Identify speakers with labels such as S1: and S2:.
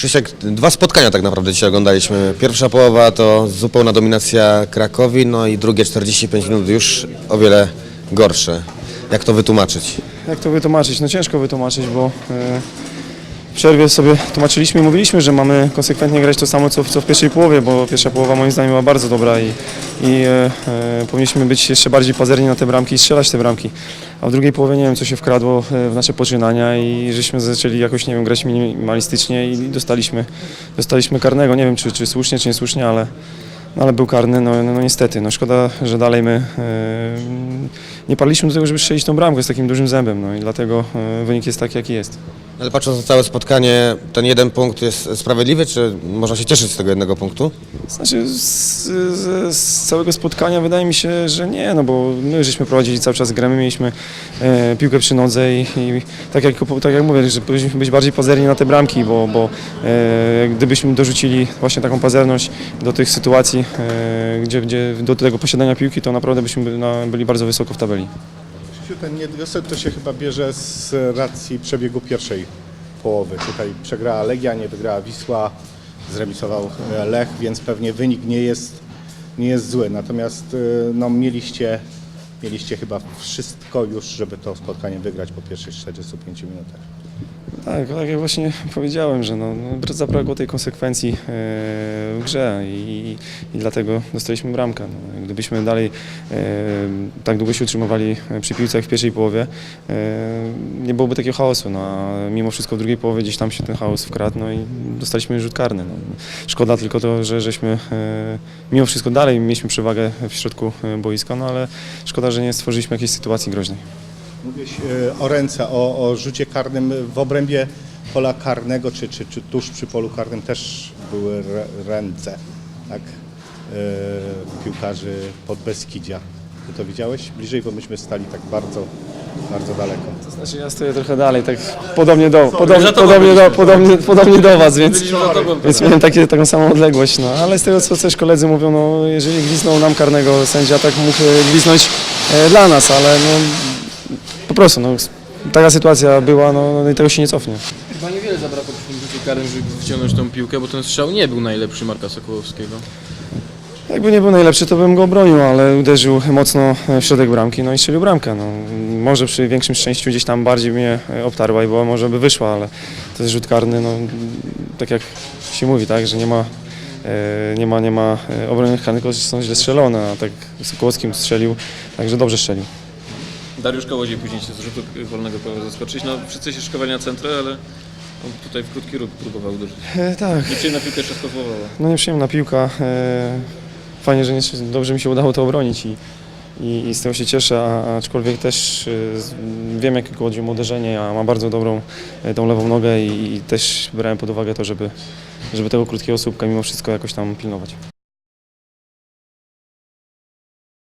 S1: Krzysiek, dwa spotkania tak naprawdę dzisiaj oglądaliśmy. Pierwsza połowa to zupełna dominacja Krakowi, no i drugie 45 minut już o wiele gorsze. Jak to wytłumaczyć?
S2: Jak to wytłumaczyć? No ciężko wytłumaczyć, bo e, w przerwie sobie tłumaczyliśmy i mówiliśmy, że mamy konsekwentnie grać to samo co, co w pierwszej połowie, bo pierwsza połowa moim zdaniem była bardzo dobra i, i e, e, powinniśmy być jeszcze bardziej pazerni na te bramki i strzelać te bramki. A w drugiej połowie nie wiem co się wkradło e, w nasze poczynania i żeśmy zaczęli jakoś nie wiem grać minimalistycznie i dostaliśmy, dostaliśmy karnego. Nie wiem czy, czy słusznie, czy niesłusznie, ale, no ale był karny, no, no, no niestety. No szkoda, że dalej my e, nie parliśmy do tego, żeby strzelić tą bramkę z takim dużym zębem, no i dlatego e, wynik jest taki, jaki jest.
S1: Ale patrząc na całe spotkanie, ten jeden punkt jest sprawiedliwy, czy można się cieszyć z tego jednego punktu?
S2: Znaczy z, z, z całego spotkania wydaje mi się, że nie, no bo my żeśmy prowadzili cały czas grę, my mieliśmy e, piłkę przy nodze i, i tak, jak, tak jak mówię, że powinniśmy być bardziej pazerni na te bramki, bo, bo e, gdybyśmy dorzucili właśnie taką pazerność do tych sytuacji, e, gdzie, gdzie do tego posiadania piłki, to naprawdę byśmy byli bardzo wysoko w tabeli.
S3: Ten niedosyt to się chyba bierze z racji przebiegu pierwszej połowy. Tutaj przegrała Legia, nie wygrała Wisła, zremisował e, Lech, więc pewnie wynik nie jest, nie jest zły. Natomiast e, no, mieliście, mieliście chyba wszystko już, żeby to spotkanie wygrać po pierwszych 45 minutach.
S2: Tak, tak jak właśnie powiedziałem, że no, no, zabrakło tej konsekwencji e, w grze i, i dlatego dostaliśmy bramkę. No, gdybyśmy dalej e, tak długo się utrzymywali przy piłce jak w pierwszej połowie, e, nie byłoby takiego chaosu. No, a mimo wszystko w drugiej połowie gdzieś tam się ten chaos wkradł no, i dostaliśmy rzut karny. No. Szkoda tylko to, że żeśmy e, mimo wszystko dalej mieliśmy przewagę w środku e, boiska, no ale szkoda, że nie stworzyliśmy jakiejś sytuacji groźnej.
S3: Mówiłeś o ręce, o, o rzucie karnym w obrębie pola karnego, czy, czy, czy tuż przy polu karnym też były ręce tak? e, piłkarzy pod Beskidzia. Ty to widziałeś bliżej, bo myśmy stali tak bardzo, bardzo daleko.
S2: To znaczy ja stoję trochę dalej, tak podobnie do, podobnie, podobnie, do, podobnie, podobnie do Was, więc, więc miałem takie, taką samą odległość. No. Ale z tego co też koledzy mówią, no, jeżeli gwiznął nam karnego sędzia, tak mógł gwiznąć e, dla nas, ale no, po prostu no, taka sytuacja była no, no i tego się nie cofnie.
S4: Chyba niewiele zabrakło przy tym rzucie karnym, żeby wciągnąć tą piłkę, bo ten strzał nie był najlepszy Marka Sokołowskiego.
S2: Jakby nie był najlepszy, to bym go obronił, ale uderzył mocno w środek bramki, no i strzelił bramkę. No, może przy większym szczęściu gdzieś tam bardziej mnie obtarła i była, może by wyszła, ale to jest rzut karny, no, tak jak się mówi, tak, że nie ma, e, nie ma, nie ma e, obronnych karnych, tylko są źle strzelone, a tak Sokołowskim strzelił, także dobrze strzelił.
S4: Dariusz Kołodziej później się z rzutu wolnego pola zaskoczyć. No wszyscy się szykowali na centrę, ale on tutaj w krótki róg próbował uderzyć.
S2: E, tak,
S4: Nieprzyjemna piłka jeszcze spowodowała.
S2: no nieprzyjemna piłka. E, fajnie, że nie, dobrze mi się udało to obronić i, i, i z tego się cieszę, a, aczkolwiek też e, z- wiem, jakie chodzi o uderzenie, a ma bardzo dobrą e, tą lewą nogę i, i też brałem pod uwagę to, żeby, żeby tego krótkiego słupka mimo wszystko jakoś tam pilnować.